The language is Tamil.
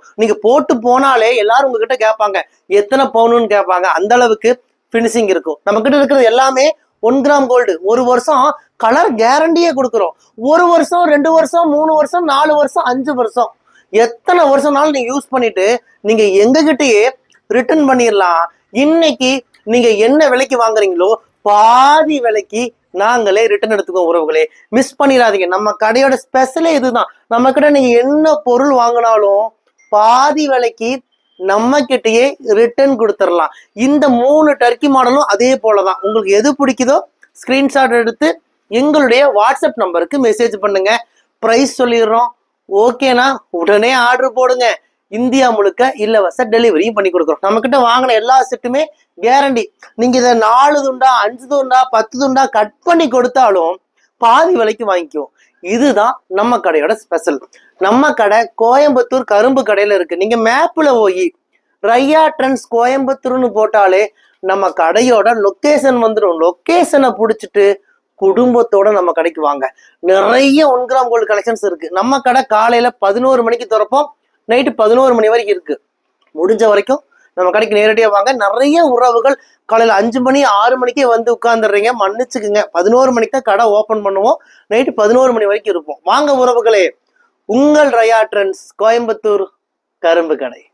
இருக்கும் நீங்க போட்டு போனாலே எல்லாரும் உங்ககிட்ட கேட்பாங்க. எத்தனை பவுனுன்னு கேட்பாங்க. அந்த அளவுக்கு ஃபினிஷிங் இருக்கும். நம்ம கிட்ட இருக்கிறது எல்லாமே ஒன் கிராம் கோல்டு ஒரு வருஷம் கலர் கேரண்டியே கொடுக்குறோம். ஒரு வருஷம் ரெண்டு வருஷம் மூணு வருஷம் நாலு வருஷம் அஞ்சு வருஷம். எத்தனை வருஷம்னாலும் நீங்க யூஸ் பண்ணிட்டு நீங்க எங்ககிட்டயே ரிட்டர்ன் பண்ணிடலாம் இன்னைக்கு நீங்க என்ன விலைக்கு வாங்குறீங்களோ பாதி விலைக்கு நாங்களே ரிட்டர்ன் எடுத்துக்கோம் உறவுகளே. மிஸ் பண்ணிடாதீங்க நம்ம கடையோட ஸ்பெஷலே இதுதான். நம்ம கிட்ட நீங்க என்ன பொருள் வாங்கினாலும் பாதி விலைக்கு நம்ம கிட்டயே ரிட்டர்ன் கொடுத்துடலாம். இந்த மூணு டர்க்கி மாடலும் அதே போலதான். உங்களுக்கு எது பிடிக்குதோ ஸ்கிரீன்ஷாட் எடுத்து எங்களுடைய வாட்ஸ்அப் நம்பருக்கு மெசேஜ் பண்ணுங்க. ப்ரைஸ் சொல்லிடுறோம். ஓகேனா உடனே ஆர்டர் போடுங்க. இந்தியா முழுக்க இலவச டெலிவரியும் பண்ணி கொடுக்குறோம். நம்ம கிட்ட வாங்கின எல்லா செட்டுமே கேரண்டி நீங்க இதை நாலு துண்டா அஞ்சு துண்டா பத்து துண்டா கட் பண்ணி கொடுத்தாலும் பாதி விலைக்கு வாங்கிக்குவோம். இதுதான் நம்ம கடையோட ஸ்பெஷல் நம்ம கடை கோயம்புத்தூர் கரும்பு கடையில இருக்கு. நீங்க மேப்ல போய் ரையா ட்ரெண்ட்ஸ் கோயம்புத்தூர்னு போட்டாலே நம்ம கடையோட லொக்கேஷன் வந்துடும் லொக்கேஷனை பிடிச்சிட்டு குடும்பத்தோட நம்ம கடைக்கு வாங்க. நிறைய ஒன் கிராம் கோல்டு கலெக்ஷன்ஸ் இருக்கு. நம்ம கடை காலையில பதினோரு மணிக்கு திறப்போம். நைட்டு பதினோரு மணி வரைக்கும் இருக்கு. முடிஞ்ச வரைக்கும் நம்ம கடைக்கு நேரடியாக வாங்க. நிறைய உறவுகள் காலையில் அஞ்சு மணி ஆறு மணிக்கே வந்து உட்காந்துடுறீங்க மன்னிச்சுக்குங்க. பதினோரு மணிக்கு தான் கடை ஓப்பன் பண்ணுவோம். நைட்டு பதினோரு மணி வரைக்கும் இருப்போம். வாங்க உறவுகளே. உங்கள் ரயா ட்ரெண்ட்ஸ் கோயம்புத்தூர் கரும்பு கடை.